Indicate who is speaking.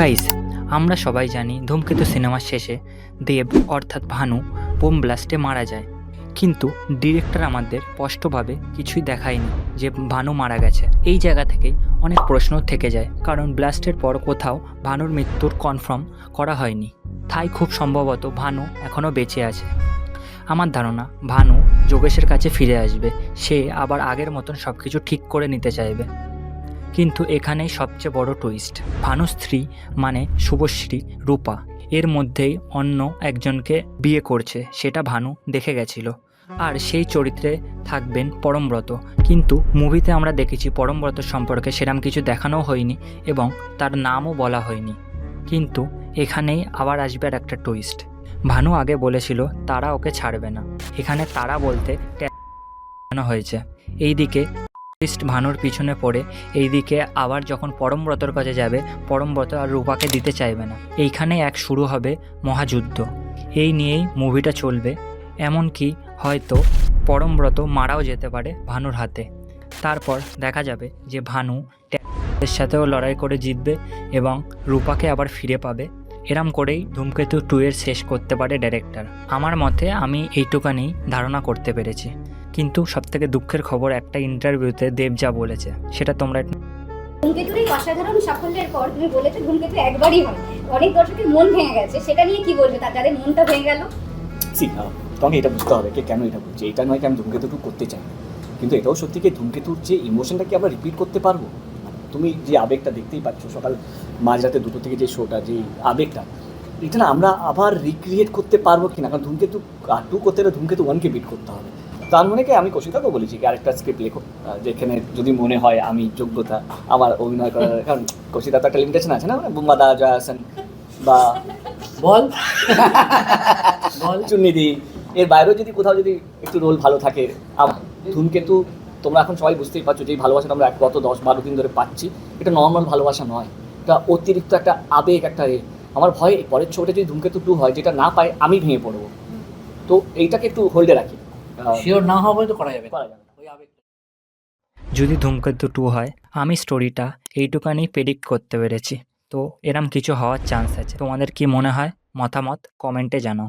Speaker 1: Guys আমরা সবাই জানি ধূমকেতু সিনেমার শেষে দেব, অর্থাৎ ভানু, বোম ব্লাস্টে মারা যায়। কিন্তু ডিরেক্টর আমাদের স্পষ্টভাবে কিছুই দেখায়নি যে ভানু মারা গেছে। এই জায়গা থেকেই অনেক প্রশ্ন থেকে যায়, কারণ ব্লাস্টের পর কোথাও ভানুর মৃত্যুর কনফার্ম করা হয়নি। তাই খুব সম্ভবত ভানু এখনও বেঁচে আছে। আমার ধারণা, ভানু যোগেশের কাছে ফিরে আসবে, সে আবার আগের মতন সব কিছু ঠিক করে নিতে চাইবে। কিন্তু এখানেই সবচেয়ে বড় টুইস্ট ভানু স্ত্রী মানে শুভশ্রী রূপা, এর মধ্যেই অন্য একজনকে বিয়ে করছে, সেটা ভানু দেখে গেছিল। আর সেই চরিত্রে থাকবেন পরমব্রত। কিন্তু মুভিতে আমরা দেখেছি পরমব্রত সম্পর্কে সেরম কিছু দেখানো হয়নি এবং তার নামও বলা হয়নি। কিন্তু এখানেই আবার আসবে আর একটা টুইস্ট ভানু আগে বলেছিল, তারা ওকে ছাড়বে না। এখানে তারা বলতে হয়েছে? এইদিকে টুইস্ট ভানুর পিছনে পড়ে, এইদিকে আবার যখন পরমব্রতর কাছে যাবে পরমব্রত আর রূপাকে দিতে চাইবে না। এইখানে এক শুরু হবে মহাযুদ্ধ। এই নিয়েই মুভিটা চলবে। এমনকি হয়তো পরমব্রত মারাও যেতে পারে ভানুর হাতে। তারপর দেখা যাবে যে ভানু ট্যাগের সাথেও লড়াই করে জিতবে এবং রূপাকে আবার ফিরে পাবে। এরম করেই ধূমকেতু টু এর শেষ করতে পারে ডাইরেক্টর আমার মতে আমি এইটুকানি ধারণা করতে পেরেছি। কিন্তু সবথেকে দুঃখের খবর একটা ইন্টারভিউতে দেব যা বলেছে সেটা তোমরা
Speaker 2: ধূমকেতুর এই অসাধারণ সাফল্যের পর তুমি বলেছ ধূমকেতু একবারই হয় অনেক দর্শকের মন ভেঙে গেছে। সেটা নিয়ে কি বলবে তার? যাদের মনটা ভেঙে গেল।
Speaker 3: সি তোমাকে এটা বুঝতে হবে কে কেন এটা বলছে। এটা নয় কি আমি ধূমকেতুটু করতে চাই। কিন্তু এটাও সত্যি কি ধূমকেতুর যে ইমোশনটা কি আমরা রিপিট করতে পারব? তুমি যে আবেগটা দেখতেই পাচ্ছ সকাল মাঝরাতে দুটো থেকে যে শোটা যে আবেগটা এটা না আমরা আবার রিক্রিয়েট করতে পারব কিনা? কারণ ধূমকেতু টু করতে হলে ধূমকেতু ওয়ানকে বিট করতে হবে। তার মানে কি আমি কৌশিকাকেও বলেছি কি আরেকটা স্ক্রিপ্ট লেখো যেখানে যদি মনে হয় আমি যোগ্যতা আমার অভিনয় করার কারণ কৌশিকা তো একটা লিমিটেশন আছে না মানে বুম্বাদা জয়া হাসান বা
Speaker 4: বল। বল।
Speaker 3: চুন্নিদি এর বাইরেও যদি কোথাও যদি একটু রোল ভালো থাকে ধূমকেতু তোমরা এখন সবাই বুঝতেই পারছ যে ভালোবাসাটা আমরা এক গত দশ বারো দিন ধরে পাচ্ছি এটা নর্মাল ভালোবাসা নয়। এটা অতিরিক্ত একটা আবেগ একটা এ আমার ভয় পরের ছবিটা যদি ধূমকেতু টু হয় যেটা না পায় আমি ভেঙে পড়ব। তো এইটাকে একটু হোল্ডে রাখি।
Speaker 4: শিওর না হওয়া পর্যন্ত করা যাবে না।
Speaker 3: করা যাবে না।
Speaker 4: ওই আবেগটা।
Speaker 1: যদি ধূমকেতু টু হয় আমি স্টোরিটা এইটুকানি প্রেডিক্ট করতে পেরেছি। তো এরম কিছু হওয়ার চান্স আছে। তোমাদের কি মনে হয়? মতামত কমেন্টে জানাও।